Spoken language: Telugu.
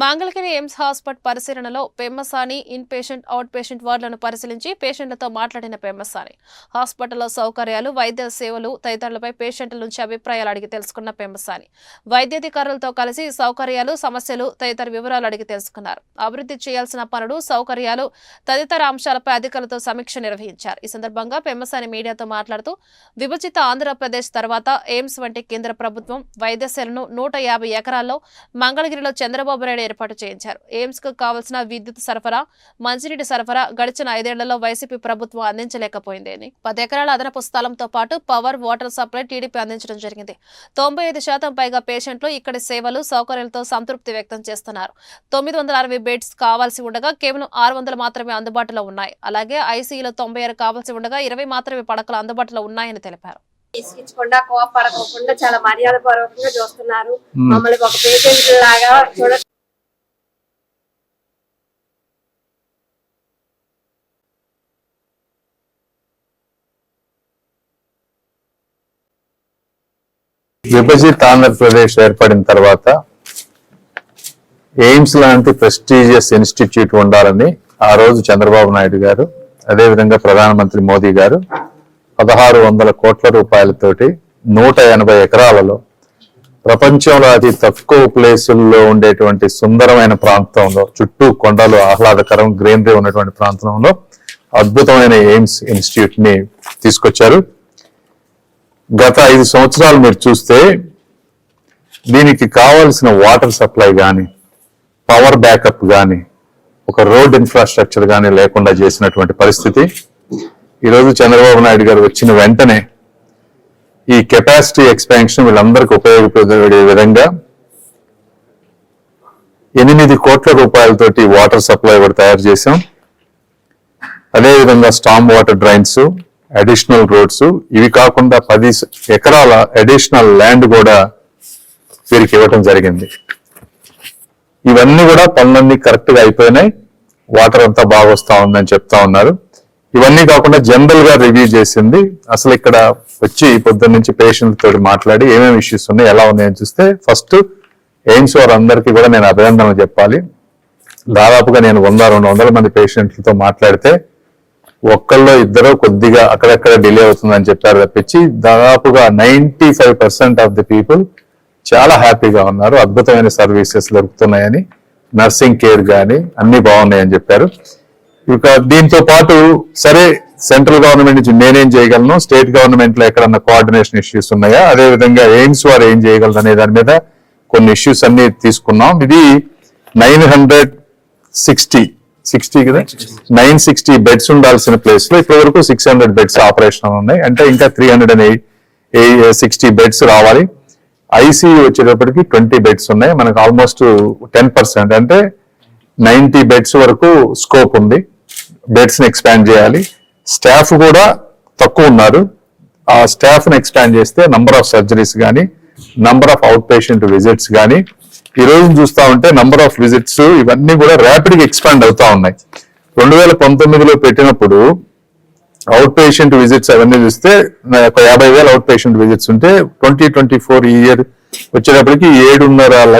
మంగళగిరి ఎయిమ్స్ హాస్పిటల్ పరిశీలనలో Pemmasani in patient out patient వార్డులను పరిశీలించి పేషెంట్లతో మాట్లాడిన పెమ్మసాని. హాస్పిటల్లో సౌకర్యాలు వైద్య సేవలు తదితరులపై పేషెంట్ల నుంచి అభిప్రాయాలు అడిగి తెలుసుకున్న పెమ్మసాని. వైద్యాధికారులతో కలిసి సౌకర్యాలు సమస్యలు తదితర వివరాలు అడిగి తెలుసుకున్నారు. అభివృద్ధి చేయాల్సిన పనులు సౌకర్యాలు తదితర అంశాలపై అధికారులతో సమీక్ష నిర్వహించారు. ఈ సందర్భంగా పెమ్మసాని మీడియాతో మాట్లాడుతూ విభజిత ఆంధ్రప్రదేశ్ తర్వాత ఎయిమ్స్ వంటి కేంద్ర ప్రభుత్వం వైద్యశాలను నూట యాభై ఎకరాల్లో మంగళగిరిలో చంద్రబాబు నాయుడు ఏర్పాటు చేయించారు. ఎయిమ్స్కు కావాల్సిన విద్యుత్ సరఫరా మంచినీటి సరఫరా గడిచిన ఐదేళ్ళలో వైసీపీ ప్రభుత్వం అందించలేకపోయింది అని. పది ఎకరాల అదనపు స్థలంతో పాటు పవర్ వాటర్ సప్లై టీడీపీ అందించడం జరిగింది. తొంభై ఐదు శాతం పైగా పేషెంట్లు ఇక్కడి సేవలు సౌకర్యాలతో సంతృప్తి వ్యక్తం చేస్తున్నారు. తొమ్మిది వందల అరవై బెడ్స్ కావాల్సి ఉండగా కేవలం ఆరు వందలు మాత్రమే అందుబాటులో ఉన్నాయి. అలాగే ఐసీయూలో తొంభై ఆరు కావాల్సి ఉండగా ఇరవై మాత్రమే పడకలు అందుబాటులో ఉన్నాయని తెలిపారు. తీసుకించకుండా కోపడకుండా చాలా మర్యాద పూర్వకంగా చూస్తున్నారు మమ్మల్ని ఒక పేషెంట్ లాగా చూడ విభజిత్ ఆంధ్రప్రదేశ్ ఏర్పడిన తర్వాత ఎయిమ్స్ లాంటి ప్రెస్టీజియస్ ఇన్స్టిట్యూట్ ఉండాలని ఆ రోజు చంద్రబాబు నాయుడు గారు అదేవిధంగా ప్రధానమంత్రి మోదీ గారు పదహారు వందల కోట్ల రూపాయలతోటి నూట ఎనభై ఎకరాలలో ప్రపంచంలో అతి తక్కువ ప్లేసుల్లో ఉండేటువంటి సుందరమైన ప్రాంతంలో చుట్టూ కొండలు ఆహ్లాదకరం గ్రీనరీ ఉన్నటువంటి ప్రాంతంలో అద్భుతమైన ఎయిమ్స్ ఇన్స్టిట్యూట్ని తీసుకొచ్చారు. గత ఐదు సంవత్సరాలు మీరు చూస్తే దీనికి కావాల్సిన వాటర్ సప్లై కానీ పవర్ బ్యాకప్ కానీ ఒక రోడ్ ఇన్ఫ్రాస్ట్రక్చర్ కానీ లేకుండా చేసినటువంటి పరిస్థితి. ఈరోజు చంద్రబాబు నాయుడు గారు వచ్చిన వెంటనే ఈ కెపాసిటీ ఎక్స్పాన్షన్ వీళ్ళందరికీ ఉపయోగపడే విధంగా ఎనిమిది కోట్ల రూపాయలతోటి వాటర్ సప్లై కూడా తయారు చేశాం. అదేవిధంగా storm water drains additional roads ఇవి కాకుండా పది ఎకరాల అడిషనల్ ల్యాండ్ కూడా వీరికి ఇవ్వటం జరిగింది. ఇవన్నీ కూడా పనులన్నీ కరెక్ట్గా అయిపోయినాయి. వాటర్ అంతా బాగా వస్తూ ఉందని చెప్తా ఉన్నారు. ఇవన్నీ కాకుండా జనరల్గా రివ్యూ చేసింది. అసలు ఇక్కడ వచ్చి పొద్దున్న నుంచి పేషెంట్ తోటి మాట్లాడి ఏమేమి ఇష్యూస్ ఉన్నాయి ఎలా ఉన్నాయని చూస్తే ఫస్ట్ ఎయిమ్స్ వారు అందరికీ కూడా నేను అభినందనలు చెప్పాలి. దాదాపుగా నేను వంద రెండు వందల మంది పేషెంట్లతో మాట్లాడితే ఒక్కళ్ళో ఇద్దరు కొద్దిగా అక్కడక్కడ డిలే అవుతుందని చెప్పారు తప్పించి దాదాపుగా ninety five percent of the people చాలా హ్యాపీగా ఉన్నారు. అద్భుతమైన సర్వీసెస్ దొరుకుతున్నాయని నర్సింగ్ కేర్ కానీ అన్ని బాగున్నాయని చెప్పారు. ఇక దీంతో పాటు సరే సెంట్రల్ గవర్నమెంట్ నుంచి నేనేం చేయగలను స్టేట్ గవర్నమెంట్లో ఎక్కడన్నా కోఆర్డినేషన్ ఇష్యూస్ ఉన్నాయా? అదే విధంగా ఎయిమ్స్ వారు ఏం చేయగలరు అనే దాని మీద కొన్ని ఇష్యూస్ అన్ని తీసుకున్నాం. ఇది నైన్ హండ్రెడ్ సిక్స్టీ సిక్స్టీ కదా? నైన్ సిక్స్టీ బెడ్స్ ఉండాల్సిన ప్లేస్లో ఇప్పటి వరకు సిక్స్ హండ్రెడ్ బెడ్స్ ఆపరేషన్ ఉన్నాయి. అంటే ఇంకా three hundred and eight sixty beds రావాలి. ఐసీయూ వచ్చేటప్పటికి ట్వంటీ బెడ్స్ ఉన్నాయి. మనకు ఆల్మోస్ట్ టెన్ పర్సెంట్ అంటే నైన్టీ బెడ్స్ వరకు స్కోప్ ఉంది. బెడ్స్ని ఎక్స్పాండ్ చేయాలి. స్టాఫ్ కూడా తక్కువ ఉన్నారు. ఆ స్టాఫ్ని ఎక్స్పాండ్ చేస్తే నంబర్ ఆఫ్ సర్జరీస్ కానీ number of out patient visits కానీ ఈ రోజు చూస్తా ఉంటే నంబర్ ఆఫ్ విజిట్స్ ఇవన్నీ కూడా ర్యాపిడ్గా ఎక్స్పాండ్ అవుతా ఉన్నాయి. రెండు వేల పంతొమ్మిదిలో పెట్టినప్పుడు అవుట్ పేషెంట్ విజిట్స్ అవన్నీ చూస్తే నా యొక్క యాభై వేల అవుట్ పేషెంట్ విజిట్స్ ఉంటే ట్వంటీ ట్వంటీ ఫోర్ ఇయర్ వచ్చేటప్పటికి ఏడున్నర